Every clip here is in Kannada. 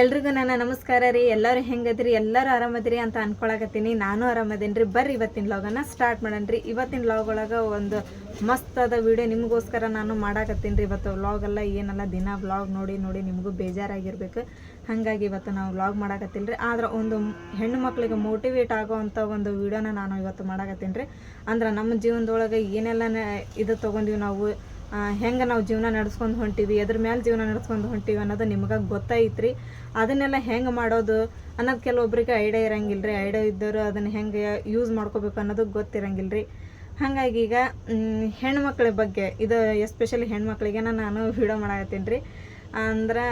ಎಲ್ರಿಗೂ ನನ್ನ ನಮಸ್ಕಾರ ರೀ. ಎಲ್ಲರೂ ಹೆಂಗದ್ರಿ? ಎಲ್ಲರೂ ಆರಾಮದ್ರಿ ಅಂತ ಅನ್ಕೊಳಕತ್ತೀನಿ. ನಾನು ಆರಾಮದೇನಿ ರೀ ಬರ್ರಿ ಇವತ್ತಿನ ಲಾಗನ್ನ ಸ್ಟಾರ್ಟ್ ಮಾಡೋಣ ಇವತ್ತಿನ ಲಾಗ್ ಒಳಗೆ ಒಂದು ಮಸ್ತ್ ಆದ ವಿಡಿಯೋ ನಿಮಗೋಸ್ಕರ ನಾನು ಮಾಡಾಕತ್ತೀನಿ ರೀ. ಇವತ್ತು ವ್ಲಾಗ್ ಎಲ್ಲ ಏನಲ್ಲ, ದಿನ ವ್ಲಾಗ್ ನೋಡಿ ನೋಡಿ ನಿಮಗೂ ಬೇಜಾರಾಗಿರ್ಬೇಕು. ಹಾಗಾಗಿ ಇವತ್ತು ನಾವು ವ್ಲಾಗ್ ಮಾಡಾಕತ್ತೀನಿ ರೀ. ಆದ್ರೆ ಒಂದು ಹೆಣ್ಣು ಮಕ್ಳಿಗೆ ಮೋಟಿವೇಟ್ ಆಗೋವಂಥ ಒಂದು ವಿಡಿಯೋನ ನಾನು ಇವತ್ತು ಮಾಡಾಕತ್ತೀನಿ ರೀ. ಅಂದ್ರೆ ನಮ್ಮ ಜೀವನದೊಳಗೆ ಏನೆಲ್ಲ ಇದು ತೊಗೊಂಡಿವಿ ನಾವು? ಹೆಂಗೆ ನಾವು ಜೀವನ ನಡೆಸ್ಕೊಂಡು ಹೊಂಟೀವಿ ಅದ್ರ ಮೇಲೆ ಜೀವನ ನಡೆಸ್ಕೊಂಡು ಹೊಂಟೀವಿ ಅನ್ನೋದು ನಿಮಗೆ ಗೊತ್ತೈತ್ರಿ. ಅದನ್ನೆಲ್ಲ ಹೆಂಗೆ ಮಾಡೋದು ಅನ್ನೋದು ಕೆಲವೊಬ್ರಿಗೆ ಐಡಿಯಾ ಇರಂಗಿಲ್ಲ ರೀ ಐಡಿಯಾ ಇದ್ದವರು ಅದನ್ನು ಹೆಂಗೆ ಯೂಸ್ ಮಾಡ್ಕೋಬೇಕು ಅನ್ನೋದು ಗೊತ್ತಿರಂಗಿಲ್ಲ ರೀ ಹಾಗಾಗಿ ಈಗ ಹೆಣ್ಮಕ್ಳ ಬಗ್ಗೆ, ಇದು ಎಸ್ಪೆಷಲಿ ಹೆಣ್ಮಕ್ಳಿಗೆ ನಾನು ವಿಡಿಯೋ ಮಾಡಾಕತ್ತೀನಿ ರೀ ಅಂದ್ರೆ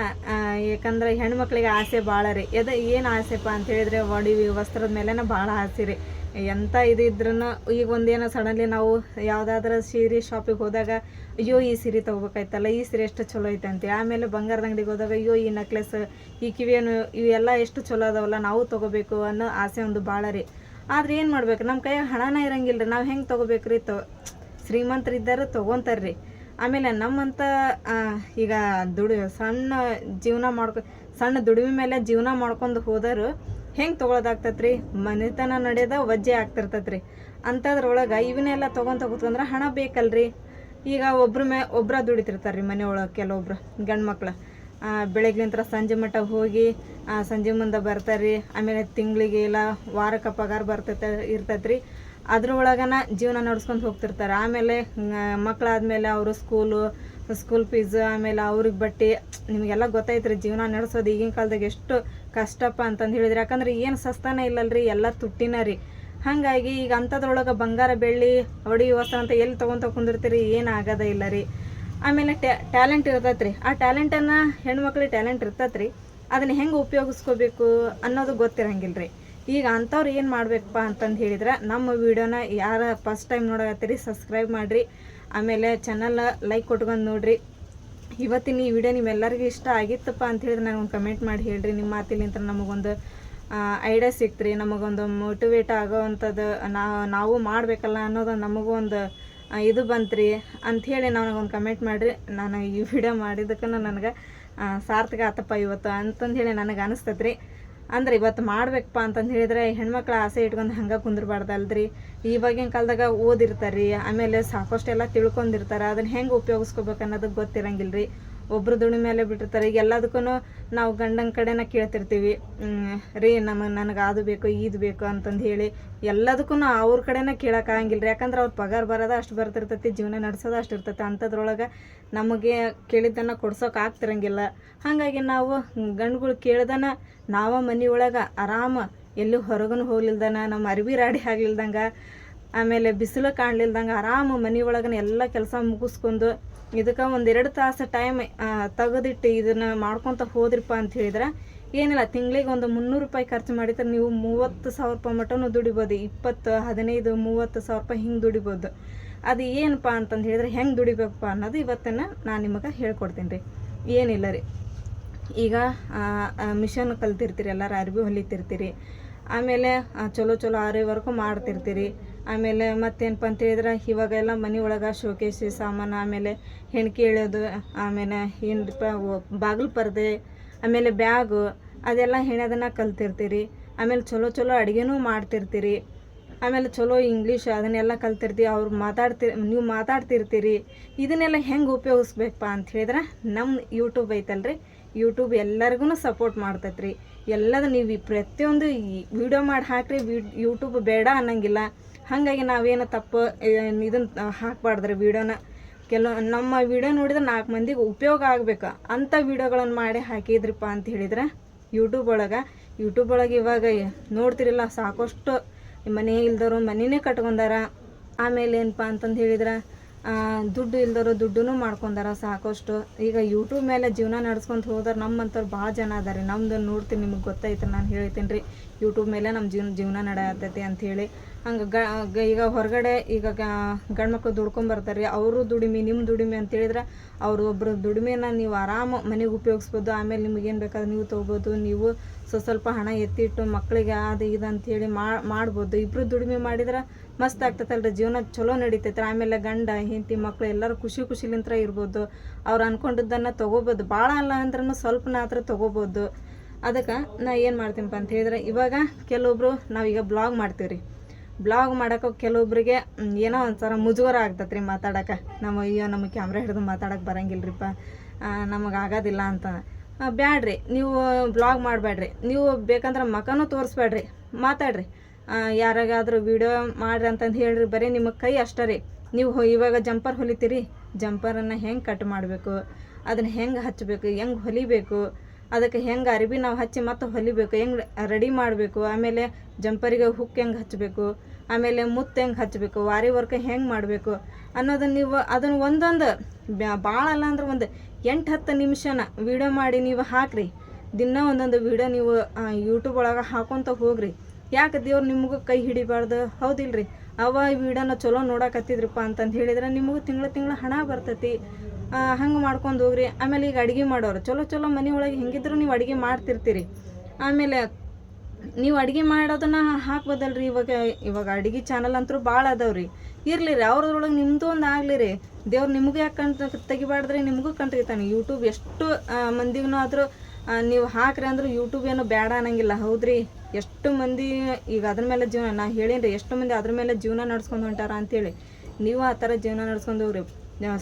ಏಕಂದ್ರೆ ಹೆಣ್ಮಕ್ಳಿಗೆ ಆಸೆ ಭಾಳ ರೀ. ಎದ ಏನು ಆಸೆಪ್ಪ ಅಂತ ಹೇಳಿದ್ರೆ, ಒಡಿವಿ, ವಸ್ತ್ರದ ಮೇಲೆನೇ ಭಾಳ ಆಸೆ ರೀ. ಎಂಥ ಇದು ಇದ್ರೂ ಈಗ ಒಂದೇನೋ ಸಡನ್ಲಿ ನಾವು ಯಾವುದಾದ್ರೂ ಸೀರೆ ಶಾಪಿಗೆ ಹೋದಾಗ, ಅಯ್ಯೋ, ಈ ಸೀರೆ ತೊಗೋಬೇಕಾಯ್ತಲ್ಲ, ಈ ಸೀರೆ ಎಷ್ಟು ಚಲೋ ಐತೆ ಆಮೇಲೆ ಬಂಗಾರದ ಅಂಗಡಿಗೆ ಹೋದಾಗ, ಅಯ್ಯೋ, ಈ ನೆಕ್ಲೆಸ್ ಈ ಕಿವಿಯನ್ನು, ಇವೆಲ್ಲ ಎಷ್ಟು ಚಲೋ ಅದಾವಲ್ಲ, ನಾವು ತೊಗೋಬೇಕು ಅನ್ನೋ ಆಸೆ ಒಂದು ಭಾಳ ರೀ. ಆದ್ರೆ ಏನು ಮಾಡ್ಬೇಕು? ನಮ್ಮ ಕೈಯಾಗ ಹಣನ ಇರಂಗಿಲ್ಲ ರೀ ನಾವು ಹೆಂಗೆ ತೊಗೋಬೇಕ್ರಿ ತೊ ಶ್ರೀಮಂತರಿದ್ದಾರೆ ತೊಗೊತಾರ್ರಿ. ಆಮೇಲೆ ನಮ್ಮಂತ ಈಗ ದುಡಿ, ಸಣ್ಣ ಜೀವನ ಮಾಡ್ಕೊ, ಸಣ್ಣ ದುಡಿಮೆ ಮೇಲೆ ಜೀವನ ಮಾಡ್ಕೊಂಡು ಹೋದರು ಹೆಂಗೆ ತೊಗೊಳೋದಾಗ್ತೈತ್ರಿ? ಮನೆತನ ನಡೆಯೋದ ವಜ್ಜೆ ಆಗ್ತಿರ್ತೈತ್ರಿ. ಅಂಥದ್ರೊಳಗೆ ಇವನ್ನೆಲ್ಲ ತೊಗೊಂತ ಕೂತ್ಕೊಂಡ್ರೆ ಹಣ ಬೇಕಲ್ರಿ. ಈಗ ಒಬ್ರ ಮೇ ಒಬ್ರ ದುಡಿತಿರ್ತಾರೆ ರೀ ಮನೆ ಒಳಗೆ ಕೆಲವೊಬ್ರು ಗಂಡು ಮಕ್ಳು. ಬೆಳಗ್ಲಿಂತ್ರ ಸಂಜೆ ಮಟ್ಟ ಹೋಗಿ ಸಂಜೆ ಮುಂದೆ ಬರ್ತಾರೆ ಆಮೇಲೆ ತಿಂಗಳಿಗೆ ಇಲ್ಲ, ವಾರಕ್ಕೆ ಪಗಾರ ಬರ್ತೈತೆ ಇರ್ತೈತೆ ರೀ ಅದ್ರೊಳಗನ ಜೀವನ ನಡ್ಸ್ಕೊಂಡು ಹೋಗ್ತಿರ್ತಾರೆ. ಆಮೇಲೆ ಮಕ್ಕಳಾದ್ಮೇಲೆ ಅವರು ಸ್ಕೂಲು ಸ್ಕೂಲ್ ಫೀಸ್ ಆಮೇಲೆ ಅವ್ರಿಗೆ ಬಟ್ಟೆ, ನಿಮಗೆಲ್ಲ ಗೊತ್ತೈತ್ರಿ ಜೀವನ ನಡೆಸೋದು ಈಗಿನ ಕಾಲದಾಗ ಎಷ್ಟು ಕಷ್ಟಪ್ಪ ಅಂತಂದು ಹೇಳಿದ್ರೆ. ಯಾಕಂದ್ರೆ ಏನು ಸಸ್ತಾನೇ ಇಲ್ಲಲ್ರಿ, ಎಲ್ಲ ತುಟ್ಟಿನ ರೀ. ಹಾಗಾಗಿ ಈಗ ಅಂಥದ್ರೊಳಗೆ ಬಂಗಾರ ಬೆಳ್ಳಿ ಹೊಡಿ ವಸ್ತ್ರ ಅಂತ ಎಲ್ಲಿ ತೊಗೊಂತ ಕುಂದಿರ್ತೀರಿ, ಏನು ಆಗೋದೇ ಇಲ್ಲ ರೀ. ಆಮೇಲೆ ಟ್ಯಾಲೆಂಟ್ ಇರ್ತೈತೆ ರೀ ಆ ಟ್ಯಾಲೆಂಟನ್ನು ಹೆಣ್ಮಕ್ಳಿಗೆ ಟ್ಯಾಲೆಂಟ್ ಇರ್ತೈತೆ ರೀ ಅದನ್ನು ಹೆಂಗೆ ಉಪಯೋಗಿಸ್ಕೋಬೇಕು ಅನ್ನೋದು ಗೊತ್ತಿರಂಗಿಲ್ಲ ರೀ ಈಗ ಅಂಥವ್ರು ಏನು ಮಾಡ್ಬೇಕಪ್ಪ ಅಂತಂದು ಹೇಳಿದ್ರೆ, ನಮ್ಮ ವಿಡಿಯೋನ ಯಾರು ಫಸ್ಟ್ ಟೈಮ್ ನೋಡಕತ್ತೀರಿ ಸಬ್ಸ್ಕ್ರೈಬ್ ಮಾಡಿರಿ. ಆಮೇಲೆ ಚಾನಲ್ ಲೈಕ್ ಕೊಟ್ಕೊಂಡು ನೋಡ್ರಿ. ಇವತ್ತಿನ ಈ ವಿಡಿಯೋ ನಿಮ್ಮೆಲ್ಲರಿಗೂ ಇಷ್ಟ ಆಗಿತ್ತಪ್ಪ ಅಂತ ಹೇಳಿದ್ರೆ ನನಗೆ ಒಂದು ಕಮೆಂಟ್ ಮಾಡಿ ಹೇಳ್ರಿ. ನಿಮ್ಮ ಮಾತಿಲಿಂತ ನಮಗೊಂದು ಐಡಿಯಾ ಸಿಕ್ತು ರೀ ನಮಗೊಂದು ಮೋಟಿವೇಟ್ ಆಗೋವಂಥದ್ದು ನಾವು ನಾವು ಮಾಡಬೇಕಲ್ಲ ಅನ್ನೋದು ನಮಗೂ ಒಂದು ಇದು ಬಂತ್ರಿ ಅಂಥೇಳಿ ನನಗೊಂದು ಕಮೆಂಟ್ ಮಾಡಿರಿ. ನಾನು ಈ ವಿಡಿಯೋ ಮಾಡಿದ್ದಕ್ಕೂ ನನಗೆ ಸಾರ್ಥಕ ಆತಪ್ಪ ಇವತ್ತು ಅಂತಂದು ಹೇಳಿ ನನಗೆ ಅನಿಸ್ತೈತೆ ರೀ ಅಂದ್ರೆ ಇವತ್ತು ಮಾಡ್ಬೇಕಪ್ಪ ಅಂತಂದು ಹೇಳಿದ್ರೆ ಹೆಣ್ಮಕ್ಳು ಆಸೆ ಇಟ್ಕೊಂಡು ಹಂಗೆ ಕುಂದ್ರಬಾರ್ದಲ್ರಿ ಇವಾಗಿನ ಕಾಲದಾಗ ಓದಿರ್ತಾರೆ ರೀ ಆಮೇಲೆ ಸಾಕಷ್ಟೆಲ್ಲ ತಿಳ್ಕೊಂಡಿರ್ತಾರೆ, ಅದನ್ನ ಹೆಂಗೆ ಉಪಯೋಗಿಸ್ಕೋಬೇಕು ಅನ್ನೋದು ಗೊತ್ತಿರಂಗಿಲ್ಲ ರೀ ಒಬ್ರು ದುಡಿ ಮೇಲೆ ಬಿಟ್ಟಿರ್ತಾರೆ. ಈಗ ಎಲ್ಲದಕ್ಕೂ ನಾವು ಗಂಡನ ಕಡೆನ ಕೇಳ್ತಿರ್ತೀವಿ. ರೀ ನಮಗೆ ನನಗೆ ಅದು ಬೇಕು ಇದು ಬೇಕು ಅಂತಂದು ಹೇಳಿ ಎಲ್ಲದಕ್ಕೂ ಅವ್ರ ಕಡೆನ ರೀ ಯಾಕಂದ್ರೆ ಅವ್ರ ಪಗಾರ ಬರೋದು ಅಷ್ಟು ಬರ್ತಿರ್ತೈತಿ, ಜೀವನ ನಡೆಸೋದು ಅಷ್ಟು ಇರ್ತೈತಿ. ಅಂಥದ್ರೊಳಗೆ ನಮಗೆ ಕೇಳಿದ್ದನ್ನು ಕೊಡ್ಸೋಕೆ ಆಗ್ತಿರಂಗಿಲ್ಲ. ಹಾಗಾಗಿ ನಾವು ಗಂಡುಗಳು ಕೇಳ್ದನ ನಾವು ಮನೆಯೊಳಗೆ ಆರಾಮ ಎಲ್ಲೂ ಹೊರಗೂ ಹೋಗ್ಲಿಲ್ದನ, ನಮ್ಮ ಅರಿವಿ ರಾಡಿ ಆಗ್ಲಿಲ್ದಂಗೆ ಆಮೇಲೆ ಬಿಸಿಲು ಕಾಣ್ಲಿಲ್ದಂಗೆ ಆರಾಮ ಮನೆ ಒಳಗನ ಎಲ್ಲ ಕೆಲಸ ಮುಗಿಸ್ಕೊಂಡು ಇದಕ್ಕೆ ಒಂದೆರಡು ತಾಸು ಟೈಮ್ ತೆಗೆದಿಟ್ಟು ಇದನ್ನು ಮಾಡ್ಕೊತ ಹೋದ್ರಪ್ಪ ಅಂತ ಹೇಳಿದ್ರೆ, ಏನಿಲ್ಲ, ತಿಂಗಳಿಗೆ ಒಂದು ಮುನ್ನೂರು ರೂಪಾಯಿ ಖರ್ಚು ಮಾಡಿದ್ರೆ ನೀವು ಮೂವತ್ತು ಸಾವಿರ ರೂಪಾಯಿ ಮಟನೂ ದುಡಿಬೋದು. ಇಪ್ಪತ್ತು, ಹದಿನೈದು, ಮೂವತ್ತು ಸಾವಿರ ರೂಪಾಯಿ ಹಿಂಗೆ ದುಡಿಬೋದು. ಅದು ಏನಪ್ಪ ಅಂತಂದು ಹೇಳಿದ್ರೆ ಹೆಂಗೆ ದುಡಿಬೇಕಪ್ಪ ಅನ್ನೋದು ಇವತ್ತನ್ನು ನಾನು ನಿಮಗೆ ಹೇಳ್ಕೊಡ್ತೀನಿ ರೀ ಏನಿಲ್ಲ ರೀ. ಈಗ ಮಿಷನ್ ಕಲ್ತಿರ್ತೀರಿ ಎಲ್ಲರೂ ಅರ್ಬಿ ಹೊಲಿತಿರ್ತೀರಿ. ಆಮೇಲೆ ಚಲೋ ಚಲೋ ಆರಿ ವರ್ಕು ಮಾಡ್ತಿರ್ತೀರಿ. ಆಮೇಲೆ ಮತ್ತೇನಪ್ಪ ಅಂತ ಹೇಳಿದ್ರೆ, ಇವಾಗೆಲ್ಲ ಮನೆ ಒಳಗೆ ಶೋಕೇಸಿ ಸಾಮಾನು, ಆಮೇಲೆ ಹೆಣ್ಕೆ ಇಳೋದು ಆಮೇಲೆ ಏನಪ್ಪ ಬಾಗಿಲು ಪರದೆ, ಆಮೇಲೆ ಬ್ಯಾಗು, ಅದೆಲ್ಲ ಹೆಣೋದನ್ನ ಕಲ್ತಿರ್ತೀರಿ. ಆಮೇಲೆ ಚಲೋ ಚಲೋ ಅಡುಗೆನೂ ಮಾಡ್ತಿರ್ತೀರಿ. ಆಮೇಲೆ ಚಲೋ ಇಂಗ್ಲೀಷ್ ಅದನ್ನೆಲ್ಲ ಕಲ್ತಿರ್ತೀವಿ. ಅವ್ರು ಮಾತಾಡ್ತಿರ್ ನೀವು ಮಾತಾಡ್ತಿರ್ತೀರಿ. ಇದನ್ನೆಲ್ಲ ಹೆಂಗೆ ಉಪಯೋಗಿಸ್ಬೇಕಪ್ಪ ಅಂತ ಹೇಳಿದ್ರೆ ನಮ್ಮ ಯೂಟ್ಯೂಬ್ ಐತಲ್ರಿ. ಯೂಟ್ಯೂಬ್ ಎಲ್ಲರಿಗೂ ಸಪೋರ್ಟ್ ಮಾಡ್ತೈತ್ರಿ. ಎಲ್ಲದ ನೀವು ಪ್ರತಿಯೊಂದು ವಿಡಿಯೋ ಮಾಡಿ ಹಾಕ್ರಿ ಯೂಟ್ಯೂಬ್ ಬೇಡ ಅನ್ನಂಗಿಲ್ಲ. ಹಾಗಾಗಿ ನಾವೇನು ತಪ್ಪು ಇದನ್ನ ಹಾಕ್ಬಾರ್ದ್ರಿ ವಿಡಿಯೋನ ಕೆಲವು, ನಮ್ಮ ವಿಡಿಯೋ ನೋಡಿದ್ರೆ ನಾಲ್ಕು ಮಂದಿಗೆ ಉಪಯೋಗ ಆಗ್ಬೇಕು. ಅಂಥ ವಿಡಿಯೋಗಳನ್ನು ಮಾಡಿ ಹಾಕಿದ್ರಿಪ್ಪ ಅಂತ ಹೇಳಿದ್ರೆ ಯೂಟ್ಯೂಬ್ ಒಳಗೆ ಯೂಟ್ಯೂಬ್ ಒಳಗೆ ಇವಾಗ ನೋಡ್ತಿರಲ್ಲ, ಸಾಕಷ್ಟು ಮನೆ ಇಲ್ದವರು ಮನೆಯೇ ಕಟ್ಕೊಂಡಾರ. ಆಮೇಲೆ ಏನಪ್ಪ ಅಂತಂದು ಹೇಳಿದ್ರೆ ದುಡ್ಡು ಇಲ್ದವರು ದುಡ್ಡು ಮಾಡ್ಕೊಂಡಾರ ಸಾಕಷ್ಟು. ಈಗ ಯೂಟ್ಯೂಬ್ ಮೇಲೆ ಜೀವನ ನಡ್ಸ್ಕೊಂತ ಹೋದ್ರೆ ನಮ್ಮಂಥವ್ರು ಭಾಳ ಜನ ಅದಾರೆ ನಮ್ದು ನೋಡ್ತೀನಿ, ನಿಮಗೆ ಗೊತ್ತೈತೆ ನಾನು ಹೇಳ್ತೀನಿ ರೀ. ಯೂಟ್ಯೂಬ್ ಮೇಲೆ ನಮ್ಮ ಜೀವನ ಜೀವನ ನಡೆಯತ್ತೈತಿ ಅಂಥೇಳಿ ಹಂಗೆ ಗ ಈಗ ಹೊರಗಡೆ ಈಗ ಗಂಡ್ಮಕ್ಳು ದುಡ್ಕೊಂಬರ್ತಾರೆ ರೀ ಅವರು ದುಡಿಮೆ ನಿಮ್ಮ ದುಡಿಮೆ ಅಂತ ಹೇಳಿದ್ರೆ ಅವರು ಒಬ್ಬರು ದುಡಿಮೆನ ನೀವು ಆರಾಮ ಮನೆಗೆ ಉಪಯೋಗಿಸ್ಬೋದು, ಆಮೇಲೆ ನಿಮಗೇನು ಬೇಕಾದ್ರೆ ನೀವು ತೊಗೋಬೋದು, ನೀವು ಸ್ವಲ್ಪ ಸ್ವಲ್ಪ ಹಣ ಎತ್ತಿಟ್ಟು ಮಕ್ಕಳಿಗೆ ಅದು ಇದು ಅಂಥೇಳಿ ಮಾಡ್ಬೋದು. ಇಬ್ಬರು ದುಡಿಮೆ ಮಾಡಿದ್ರೆ ಮಸ್ತ್ ಆಗ್ತೈತಲ್ರಿ, ಜೀವನ ಚಲೋ ನಡೀತೈತ್ರಿ. ಆಮೇಲೆ ಗಂಡ, ಹೆಂಡತಿ, ಮಕ್ಳು ಎಲ್ಲರೂ ಖುಷಿ ಖುಷಿಲಿಂತ್ರ ಇರ್ಬೋದು. ಅವ್ರು ಅಂದ್ಕೊಂಡಿದ್ದನ್ನು ತೊಗೋಬೋದು. ಭಾಳ ಅಲ್ಲ ಅಂದ್ರೂ ಸ್ವಲ್ಪನಾತ್ರ ತೊಗೋಬೋದು. ಅದಕ್ಕೆ ನಾ ಏನು ಮಾಡ್ತೀನಪ್ಪ ಅಂತ ಹೇಳಿದ್ರೆ, ಇವಾಗ ಕೆಲವೊಬ್ಬರು ನಾವೀಗ ಬ್ಲಾಗ್ ಮಾಡ್ತೀವಿ ರೀ ಬ್ಲಾಗ್ ಮಾಡೋಕೆ ಕೆಲವೊಬ್ರಿಗೆ ಏನೋ ಒಂಥರ ಮುಜುಗರ ಆಗ್ತತ್ರಿ ಮಾತಾಡೋಕೆ. ನಮ್ಮ ಅಯ್ಯೋ ನಮಗೆ ಕ್ಯಾಮ್ರಾ ಹಿಡಿದು ಮಾತಾಡೋಕೆ ಬರಂಗಿಲ್ರಿಪ್ಪ. ನಮಗೆ ಆಗೋದಿಲ್ಲ ಅಂತ. ಬ್ಯಾಡ್ರಿ, ನೀವು ಬ್ಲಾಗ್ ಮಾಡಬೇಡ್ರಿ ನೀವು ಬೇಕಂದ್ರೆ ಮಕನೂ ತೋರಿಸ್ಬೇಡ್ರಿ ಮಾತಾಡ್ರಿ. ಯಾರಾಗಾದರೂ ವಿಡಿಯೋ ಮಾಡ್ರಿ ಅಂತಂದು ಹೇಳ್ರಿ, ಬರೀ ನಿಮ್ಮ ಕೈ ಅಷ್ಟೇ ರೀ. ನೀವು ಇವಾಗ ಜಂಪರ್ ಹೊಲಿತೀರಿ ಜಂಪರನ್ನು ಹೆಂಗೆ ಕಟ್ ಮಾಡಬೇಕು, ಅದನ್ನು ಹೆಂಗೆ ಹಚ್ಚಬೇಕು ಹೆಂಗೆ ಹೊಲಿಬೇಕು ಅದಕ್ಕೆ ಹೆಂಗೆ ಅರಿಬಿ ನಾವು ಹಚ್ಚಿ ಮತ್ತೆ ಹೊಲಿಬೇಕು, ಹೆಂಗೆ ರೆಡಿ ಮಾಡಬೇಕು, ಆಮೇಲೆ ಜಂಪರಿಗೆ ಹುಕ್ ಹೆಂಗೆ ಹಚ್ಚಬೇಕು ಆಮೇಲೆ ಮುತ್ತು ಹೆಂಗೆ ಹಚ್ಚಬೇಕು ವಾರಿ ವರ್ಕ್ ಹೆಂಗೆ ಮಾಡಬೇಕು ಅನ್ನೋದನ್ನು ನೀವು ಅದನ್ನು ಒಂದೊಂದು ಭಾಳ ಅಲ್ಲ ಅಂದ್ರೆ ಒಂದು ಎಂಟು ಹತ್ತು ನಿಮಿಷನ ವಿಡಿಯೋ ಮಾಡಿ ನೀವು ಹಾಕ್ರಿ. ದಿನ ಒಂದೊಂದು ವಿಡಿಯೋ ನೀವು ಯೂಟ್ಯೂಬ್ ಒಳಗೆ ಹಾಕೊತ ಹೋಗ್ರಿ. ಯಾಕೆ ದೇವ್ರು ನಿಮಗೂ ಕೈ ಹಿಡಿಬಾರ್ದು? ಹೌದಿಲ್ರಿ. ಅವ ಈ ವಿಡಿಯೋನ ಚಲೋ ನೋಡಕತ್ತಿದ್ರಪ್ಪ ಅಂತಂದು ಹೇಳಿದ್ರೆ ನಿಮಗೂ ತಿಂಗಳ ತಿಂಗಳ ಹಣ ಬರ್ತೈತಿ. ಹಂಗೆ ಮಾಡ್ಕೊಂಡು ಹೋಗ್ರಿ. ಆಮೇಲೆ ಈಗ ಅಡುಗೆ ಮಾಡೋರು. ಚಲೋ ಚಲೋ ಮನೆ ಒಳಗೆ ಹೆಂಗಿದ್ರು ನೀವು ಅಡುಗೆ ಮಾಡ್ತಿರ್ತೀರಿ. ಆಮೇಲೆ ನೀವು ಅಡುಗೆ ಮಾಡೋದನ್ನ ಹಾಕ್ಬೋದಲ್ರಿ ಇವಾಗ ಇವಾಗ ಅಡುಗೆ ಚಾನಲ್ ಅಂತೂ ಭಾಳ ಅದಾವ್ರಿ. ಇರಲಿ ರೀ, ಅವ್ರದ್ರೊಳಗೆ ನಿಮ್ಮದು ಒಂದು ಆಗಲಿ ರೀ. ದೇವ್ರು ನಿಮಗೆ ಯಾಕೆ ಕಣ್ ತೆಗಿಬಾರ್ದ್ರಿ, ನಿಮಗೂ ಕಣ್ ಯೂಟ್ಯೂಬ್ ಎಷ್ಟು ಮಂದಿಗೂ ಆದರೂ ನೀವು ಹಾಕ್ರಿ ಅಂದ್ರೆ ಯೂಟ್ಯೂಬ್ ಏನು ಬೇಡ ಅನ್ನಂಗಿಲ್ಲ. ಹೌದ್ರಿ? ಎಷ್ಟು ಮಂದಿ, ಈಗ ಅದ್ರ ಮೇಲೆ ಜೀವನ, ನಾ ಹೇಳೀನಿ ಎಷ್ಟು ಮಂದಿ ಅದ್ರ ಮೇಲೆ ಜೀವನ ನಡ್ಸ್ಕೊಂಡು ಹೊಂಟಾರ ಅಂತೇಳಿ. ನೀವು ಆ ಥರ ಜೀವನ ನಡ್ಸ್ಕೊಂಡು ಹೋಗ್ರಿ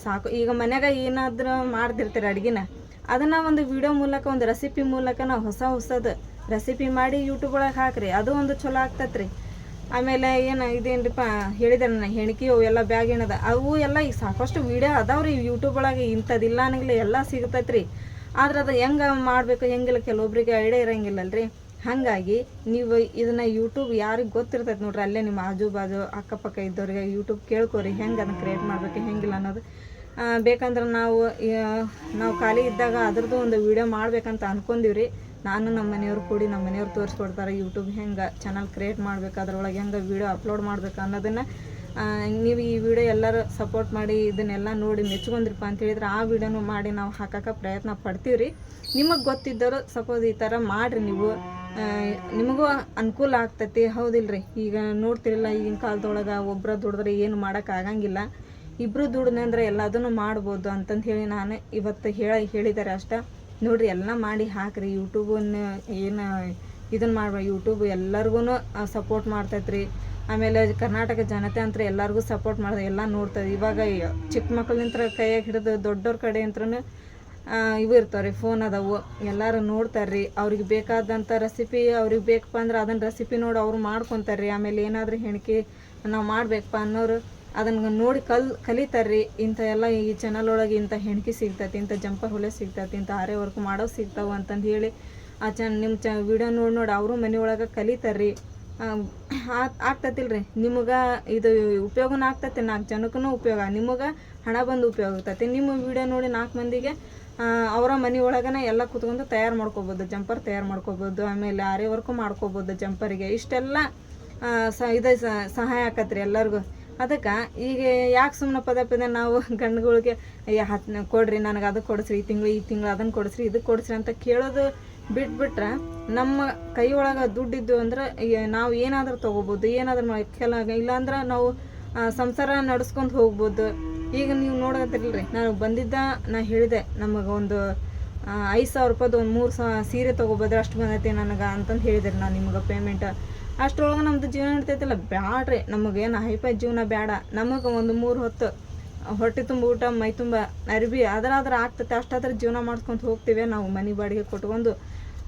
ಸಾಕು. ಈಗ ಮನ್ಯಾಗ ಏನಾದರೂ ಮಾಡ್ತಿರ್ತೀರಿ ಅಡ್ಗಿನ, ಅದನ್ನು ಒಂದು ವಿಡಿಯೋ ಮೂಲಕ, ಒಂದು ರೆಸಿಪಿ ಮೂಲಕ ನಾವು ಹೊಸ ಹೊಸದು ರೆಸಿಪಿ ಮಾಡಿ ಯೂಟ್ಯೂಬ್ ಒಳಗೆ ಹಾಕ್ರಿ. ಅದು ಒಂದು ಚಲೋ ಆಗ್ತತ್ರಿ. ಆಮೇಲೆ ಏನು ಇದೇನ್ರಿಪ್ಪ ಹೇಳಿದೆ ನನ್ನ ಹೆಣ್ಕಿ ಅವು ಎಲ್ಲ ಬ್ಯಾಗ್ ಏನದ ಅವು ಎಲ್ಲ ಈಗ ಸಾಕಷ್ಟು ವಿಡಿಯೋ ಅದಾವ್ರಿ. ಯೂಟ್ಯೂಬ್ ಒಳಗೆ ಇಂಥದ್ದಿಲ್ಲ ಅನ್ನಂಗಿಲ್ಲ, ಎಲ್ಲ ಸಿಗ್ತೈತ್ರಿ. ಆದ್ರೆ ಅದು ಹೆಂಗೆ ಮಾಡಬೇಕು, ಹೆಂಗಿಲ್ಲ, ಕೆಲವೊಬ್ರಿಗೆ ಐಡಿಯಾ ಇರಂಗಿಲ್ಲಲ್ರಿ. ಹಾಗಾಗಿ ನೀವು ಇದನ್ನ ಯೂಟ್ಯೂಬ್ ಯಾರಿಗೆ ಗೊತ್ತಿರ್ತೈತೆ ನೋಡ್ರಿ, ಅಲ್ಲೇ ನಿಮ್ಮ ಆಜು ಬಾಜು ಅಕ್ಕಪಕ್ಕ ಇದ್ದವ್ರಿಗೆ ಯೂಟ್ಯೂಬ್ ಕೇಳ್ಕೊರಿ, ಹೆಂಗೆ ಅದನ್ನು ಕ್ರಿಯೇಟ್ ಮಾಡ್ಬೇಕು, ಹೆಂಗಿಲ್ಲ ಅನ್ನೋದು. ಬೇಕಂದ್ರೆ ನಾವು ನಾವು ಖಾಲಿ ಇದ್ದಾಗ ಅದ್ರದ್ದು ಒಂದು ವಿಡಿಯೋ ಮಾಡ್ಬೇಕಂತ ಅನ್ಕೊಂಡಿವ್ರಿ ನಾನು ನಮ್ಮ ಮನೆಯವ್ರು ಕೂಡಿ ನಮ್ಮ ಮನೆಯವ್ರು ತೋರಿಸ್ಕೊಡ್ತಾರೆ ಯೂಟ್ಯೂಬ್ ಹೆಂಗೆ ಚಾನಲ್ ಕ್ರಿಯೇಟ್ ಮಾಡ್ಬೇಕು, ಅದ್ರೊಳಗೆ ಹೆಂಗೆ ವೀಡಿಯೋ ಅಪ್ಲೋಡ್ ಮಾಡ್ಬೇಕು ಅನ್ನೋದನ್ನು. ನೀವು ಈ ವಿಡಿಯೋ ಎಲ್ಲರೂ ಸಪೋರ್ಟ್ ಮಾಡಿ, ಇದನ್ನೆಲ್ಲ ನೋಡಿ ಮೆಚ್ಕೊಂಡ್ರಿಪ್ಪ ಅಂತ ಹೇಳಿದ್ರೆ ಆ ವಿಡಿಯೋನು ಮಾಡಿ ನಾವು ಹಾಕಕ್ಕೆ ಪ್ರಯತ್ನ ಪಡ್ತೀವಿ ರೀ ನಿಮಗೆ ಗೊತ್ತಿದ್ದವರು ಸಪೋಸ್ ಈ ಥರ ಮಾಡಿರಿ ನೀವು. ನಿಮಗೂ ಅನುಕೂಲ ಆಗ್ತೈತಿ. ಹೌದಿಲ್ರಿ. ಈಗ ನೋಡ್ತಿರಲ್ಲ, ಈಗಿನ ಕಾಲದೊಳಗೆ ಒಬ್ಬರ ದುಡಿದ್ರೆ ಏನು ಮಾಡೋಕೆ ಆಗಂಗಿಲ್ಲ. ಇಬ್ಬರು ದುಡಿದ್ರೆ ಎಲ್ಲದನ್ನು ಮಾಡ್ಬೋದು ಅಂತಂದು ಹೇಳಿ ನಾನು ಇವತ್ತು ಹೇಳ ಹೇಳಿದ್ದಾರೆ ಅಷ್ಟೆ. ನೋಡ್ರಿ, ಎಲ್ಲ ಮಾಡಿ ಹಾಕ್ರಿ. ಯೂಟ್ಯೂಬನ್ನು ಏನು ಇದನ್ನು ಮಾಡ್ಬೇಡಿ. ಯೂಟ್ಯೂಬ್ ಎಲ್ಲರಿಗೂ ಸಪೋರ್ಟ್ ಮಾಡ್ತೈತ್ರಿ. ಆಮೇಲೆ ಕರ್ನಾಟಕ ಜನತೆ ಅಂತ ಎಲ್ಲರಿಗೂ ಸಪೋರ್ಟ್ ಮಾಡಿದೆ. ಎಲ್ಲ ನೋಡ್ತದೆ. ಇವಾಗ ಚಿಕ್ಕ ಮಕ್ಕಳಿಂತ್ರ ಕೈಯಾಗೆ ಹಿಡಿದು ದೊಡ್ಡವ್ರ ಕಡೆ ಇವು ಇರ್ತಾವ್ರಿ ಫೋನ್ ಅದಾವು. ಎಲ್ಲರೂ ನೋಡ್ತಾರ್ರಿ. ಅವ್ರಿಗೆ ಬೇಕಾದಂಥ ರೆಸಿಪಿ ಅವ್ರಿಗೆ ಬೇಕಪ್ಪ ಅಂದ್ರೆ ಅದನ್ನ ರೆಸಿಪಿ ನೋಡಿ ಅವ್ರು ಮಾಡ್ಕೊತಾರ್ರಿ. ಆಮೇಲೆ ಏನಾದರೂ ಹೆಣ್ಕಿ ನಾವು ಮಾಡ್ಬೇಕಪ್ಪ ಅನ್ನೋರು ಅದನ್ನ ನೋಡಿ ಕಲ್, ಕಲಿತಾರ್ರಿ. ಇಂಥ ಎಲ್ಲ ಈ ಚಾನಲ್ ಒಳಗೆ ಇಂಥ ಹೆಣ್ಕಿ ಸಿಗ್ತೈತಿ, ಇಂಥ ಜಂಪ ಹೊಲೆ ಸಿಗ್ತೈತಿ, ಇಂಥ ಆರೆ ವರ್ಕ್ ಮಾಡೋ ಸಿಗ್ತಾವೆ ಅಂತಂದು ಹೇಳಿ ಆ ಚ ನಿಮ್ಮ ಚ ವಿಡಿಯೋ ನೋಡಿ ನೋಡಿ ಅವರು ಮನೆ ಒಳಗೆ ಕಲಿತಾರ್ರಿ. ಆಗ್ತತಿಲ್ರಿ. ನಿಮಗೆ ಇದು ಉಪಯೋಗನೂ ಆಗ್ತೈತಿ, ನಾಲ್ಕು ಜನಕ್ಕೂ ಉಪಯೋಗ. ನಿಮಗೆ ಹಣ ಬಂದು ಉಪಯೋಗ ಆಗ್ತೈತಿ. ನಿಮ್ಮ ವಿಡಿಯೋ ನೋಡಿ ನಾಲ್ಕು ಮಂದಿಗೆ ಅವರ ಮನೆ ಒಳಗನ ಎಲ್ಲ ಕುತ್ಕೊಂಡು ತಯಾರು ಮಾಡ್ಕೋಬೋದು ಜಂಪರ್ ತಯಾರು ಮಾಡ್ಕೋಬೋದು, ಆಮೇಲೆ ಆರೆ ವರ್ಕು ಮಾಡ್ಕೋಬೋದು ಜಂಪರಿಗೆ ಇಷ್ಟೆಲ್ಲ ಸ, ಇದು ಸಹಾಯ ಆಕತ್ರಿ ಎಲ್ಲರಿಗೂ. ಅದಕ್ಕೆ ಈಗ ಯಾಕೆ ಸುಮ್ಮನೆ ಪದೇ ಪದೇ ನಾವು ಗಂಡುಗಳಿಗೆ ಹತ್ತು ಕೊಡ್ರಿ, ನನಗೆ ಅದು ಕೊಡಿಸ್ರಿ, ಈ ತಿಂಗಳು ಈ ತಿಂಗಳು ಅದನ್ನು ಕೊಡಿಸ್ರಿ ಇದಕ್ಕೆ ಕೊಡಿಸ್ರಿ ಅಂತ ಕೇಳೋದು ಬಿಟ್ಬಿಟ್ರೆ ನಮ್ಮ ಕೈ ಒಳಗೆ ದುಡ್ಡಿದ್ದು ಅಂದ್ರೆ ನಾವು ಏನಾದರೂ ತೊಗೋಬೋದು, ಏನಾದರೂ ಕೆಲ, ಇಲ್ಲಾಂದ್ರೆ ನಾವು ಸಂಸಾರ ನಡೆಸ್ಕೊಂಡು ಹೋಗ್ಬೋದು. ಈಗ ನೀವು ನೋಡಕತ್ತಿರಲ್ರಿ. ನಾನು ಬಂದಿದ್ದ, ನಾ ಹೇಳಿದೆ, ನಮಗೆ ಒಂದು ಐದು ಸಾವಿರ ರೂಪಾಯ್ದು ಒಂದು ಮೂರು ಸಾ, ಸೀರೆ ತೊಗೋಬೋದ್ರೆ ಅಷ್ಟು ಬಂದೈತಿ ನನಗೆ ಅಂತಂದು ಹೇಳಿದ್ರಿ ನಾನು ನಿಮ್ಗೆ ಪೇಮೆಂಟ್ ಅಷ್ಟರೊಳಗೆ ನಮ್ಮದು ಜೀವನ ಇರ್ತೈತಲ್ಲ ಬ್ಯಾಡ್ರಿ. ನಮಗೇನು ಹೈಫೈ ಜೀವನ ಬೇಡ ನಮಗೆ ಒಂದು ಮೂರು ಹೊತ್ತು, ಹೊಟ್ಟೆ ತುಂಬ ಊಟ, ಮೈ ತುಂಬ ಅರಿವಿ ಅದರಾದ್ರೆ ಆಗ್ತೈತೆ. ಅಷ್ಟಾದ್ರೆ ಜೀವನ ಮಾಡ್ಕೊಂಡು ಹೋಗ್ತೀವಿ. ನಾವು ಮನೆ ಬಾಡಿಗೆ ಕೊಟ್ಕೊಂಡು,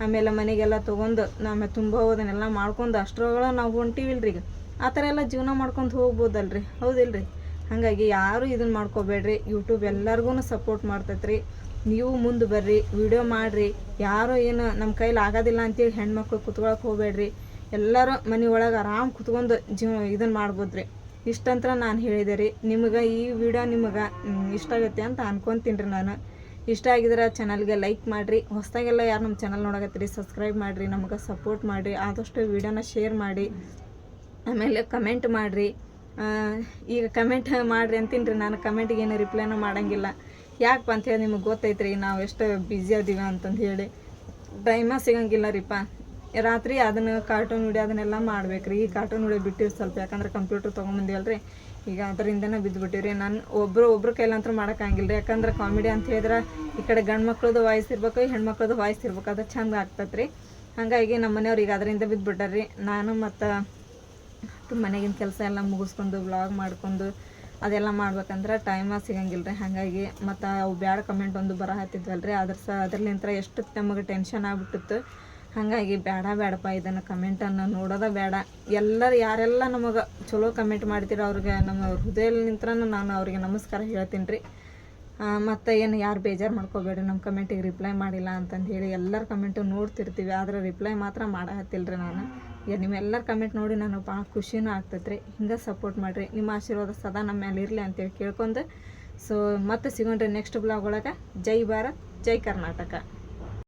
ಆಮೇಲೆ ಮನೆಗೆಲ್ಲ ತೊಗೊಂಡು, ಆಮೇಲೆ ತುಂಬ ಹೋದನ್ನೆಲ್ಲ ಮಾಡ್ಕೊಂಡು, ಅಷ್ಟರೊಳಗೆ ನಾವು ಹೊಂಟಿವಿಲ್ರಿ ಈಗ. ಆ ಥರ ಎಲ್ಲ ಜೀವನ ಮಾಡ್ಕೊಂಡು ಹೋಗ್ಬೋದಲ್ರಿ. ಹೌದಿಲ್ರಿ? ಹಾಗಾಗಿ ಯಾರು ಇದನ್ನ ಮಾಡ್ಕೋಬೇಡ್ರಿ. ಯೂಟ್ಯೂಬ್ ಎಲ್ಲರಿಗೂ ಸಪೋರ್ಟ್ ಮಾಡ್ತೈತ್ರಿ. ನೀವು ಮುಂದೆ ಬರ್ರಿ ವಿಡಿಯೋ ಮಾಡಿರಿ. ಯಾರು ಏನು ನಮ್ಮ ಕೈಲಿ ಆಗೋದಿಲ್ಲ ಅಂತೇಳಿ ಹೆಣ್ಮಕ್ಳು ಕುತ್ಕೊಳಕ್ಕೆ ಹೋಗ್ಬೇಡ್ರಿ. ಎಲ್ಲರೂ ಮನೆ ಒಳಗೆ ಆರಾಮ್ ಕುತ್ಕೊಂಡು ಜೀವ ಇದನ್ನು ಮಾಡ್ಬೋದ್ರಿ. ಇಷ್ಟಂತ್ರ ನಾನು ಹೇಳಿದೆ ರೀ. ನಿಮಗೆ ಈ ವಿಡಿಯೋ ನಿಮಗೆ ಇಷ್ಟ ಆಗುತ್ತೆ ಅಂತ ಅನ್ಕೊಂತೀನಿ ರೀ ನಾನು. ಇಷ್ಟ ಆಗಿದ್ರೆ ಚಾನಲ್ಗೆ ಲೈಕ್ ಮಾಡಿರಿ. ಹೊಸದಾಗೆಲ್ಲ ಯಾರು ನಮ್ಮ ಚಾನಲ್ ನೋಡಕತ್ತೀರಿ ಸಬ್ಸ್ಕ್ರೈಬ್ ಮಾಡಿರಿ. ನಮಗೆ ಸಪೋರ್ಟ್ ಮಾಡಿರಿ. ಆದಷ್ಟು ವಿಡಿಯೋನ ಶೇರ್ ಮಾಡಿ. ಆಮೇಲೆ ಕಮೆಂಟ್ ಮಾಡಿರಿ. ಈಗ ಕಮೆಂಟ್ ಮಾಡಿರಿ ಅಂತೀನಿ ರೀ ನಾನು ಕಮೆಂಟಿಗೆ ಏನು ರಿಪ್ಲೈನೂ ಮಾಡೋಂಗಿಲ್ಲ. ಯಾಕಪ್ಪ ಅಂಥೇಳಿ ನಿಮಗೆ ಗೊತ್ತೈತ್ರಿ, ನಾವು ಎಷ್ಟು ಬ್ಯುಸಿ ಅದೀವಿ ಅಂತಂದು ಹೇಳಿ. ಟೈಮ ಸಿಗಂಗಿಲ್ಲ ರೀಪ್ಪ ರಾತ್ರಿ ಅದನ್ನು ಕಾರ್ಟೂನ್ ವಿಡಿಯೋ ಅದನ್ನೆಲ್ಲ ಮಾಡ್ಬೇಕು ರೀ ಈ ಕಾರ್ಟೂನ್ ವಿಡಿಯೋ ಬಿಟ್ಟಿರಿ ಸ್ವಲ್ಪ, ಯಾಕಂದ್ರೆ ಕಂಪ್ಯೂಟ್ರ್ ತೊಗೊಂಬಂದಿವಲ್ರಿ ಈಗ ಅದರಿಂದನೇ ಬಿದ್ದುಬಿಟ್ಟಿವ್ರಿ ನಾನು ಒಬ್ಬರು ಒಬ್ರು ಕೈಲಂತೂ ಮಾಡೋಕ್ಕಾಗಿಲ್ಲ ರೀ ಯಾಕಂದ್ರೆ ಕಾಮಿಡಿ ಅಂತ ಹೇಳಿದ್ರೆ ಈ ಕಡೆ ಗಂಡು ಮಕ್ಳದ್ದು ವಾಯ್ಸ್ ಇರ್ಬೇಕು ಹೆಣ್ಮಕ್ಳದ್ದು ವಾಯ್ಸ್ ಇರ್ಬೇಕು, ಅದು ಚಂದ ಆಗ್ತತ್ರಿ. ಹಾಗಾಗಿ ನಮ್ಮ ಈಗ ಅದರಿಂದ ಬಿದ್ದುಬಿಟ್ಟಾರ್ರಿ ನಾನು ಮತ್ತು ಮನೆಗಿನ ಕೆಲಸ ಎಲ್ಲ ಮುಗಿಸ್ಕೊಂಡು ವ್ಲಾಗ್ ಮಾಡ್ಕೊಂಡು ಅದೆಲ್ಲ ಮಾಡ್ಬೇಕಂದ್ರೆ ಟೈಮ ಸಿಗಂಗಿಲ್ಲ ರೀ ಹಾಗಾಗಿ ಮತ್ತು ಅವು ಬ್ಯಾಡ ಕಮೆಂಟ್ ಒಂದು ಬರ ಹತ್ತಿದ್ವಲ್ರಿ ಅದ್ರ ಸಹ ಅದ್ರಲ್ಲಿಂತ್ರ ಎಷ್ಟು ನಮಗೆ ಟೆನ್ಷನ್ ಆಗ್ಬಿಟ್ಟಿತ್ತು. ಹಾಗಾಗಿ ಬೇಡ ಬೇಡಪ್ಪ ಇದನ್ನು ಕಮೆಂಟನ್ನು ನೋಡೋದ ಬೇಡ ಎಲ್ಲರೂ ಯಾರೆಲ್ಲ ನಮಗೆ ಚಲೋ ಕಮೆಂಟ್ ಮಾಡ್ತೀರೋ ಅವ್ರಿಗೆ ನಮ್ಮ ಹೃದಯಲಿಂತ್ರನೂ ನಾನು ಅವ್ರಿಗೆ ನಮಸ್ಕಾರ ಹೇಳ್ತೀನಿ ರೀ ಮತ್ತು ಏನು ಯಾರು ಬೇಜಾರು ಮಾಡ್ಕೋಬೇಡ್ರಿ ನಮ್ಮ ಕಮೆಂಟಿಗೆ ರಿಪ್ಲೈ ಮಾಡಿಲ್ಲ ಅಂತಂದು ಹೇಳಿ ಎಲ್ಲರ ಕಮೆಂಟು ನೋಡ್ತಿರ್ತೀವಿ, ಆದರೆ ರಿಪ್ಲೈ ಮಾತ್ರ ಮಾಡಹತ್ತಿಲ್ಲ ರೀ ನಾನು. ಈಗ ನಿಮ್ಮೆಲ್ಲರ ಕಮೆಂಟ್ ನೋಡಿ ನಾನು ಭಾಳ ಖುಷಿನೂ ಆಗ್ತೈತೆ ರೀ ಹಿಂಗೆ ಸಪೋರ್ಟ್ ಮಾಡಿರಿ. ನಿಮ್ಮ ಆಶೀರ್ವಾದ ಸದಾ ನಮ್ಮ ಮೇಲೆ ಇರಲಿ ಅಂತೇಳಿ ಕೇಳ್ಕೊಂಡು. ಸೊ ಮತ್ತೆ ಸಿಗೋಣ್ರಿ ನೆಕ್ಸ್ಟ್ ಬ್ಲಾಗ್ ಒಳಗೆ. ಜೈ ಭಾರತ್, ಜೈ ಕರ್ನಾಟಕ.